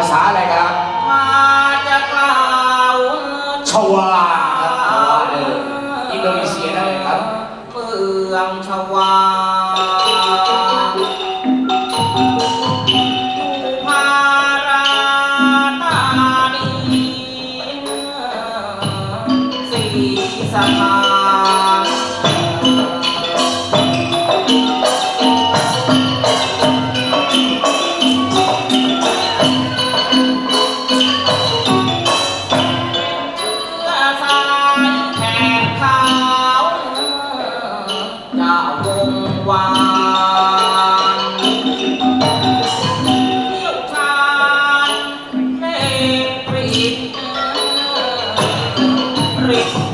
าษาอะไรครับมาจะกล่าวชวาครับชวาเอออินโดนีเซียนั่นเลยครับเมืองชวาอยู่พาราตานีสีสะพา ริด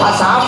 ภาษาใหม่ผ่าน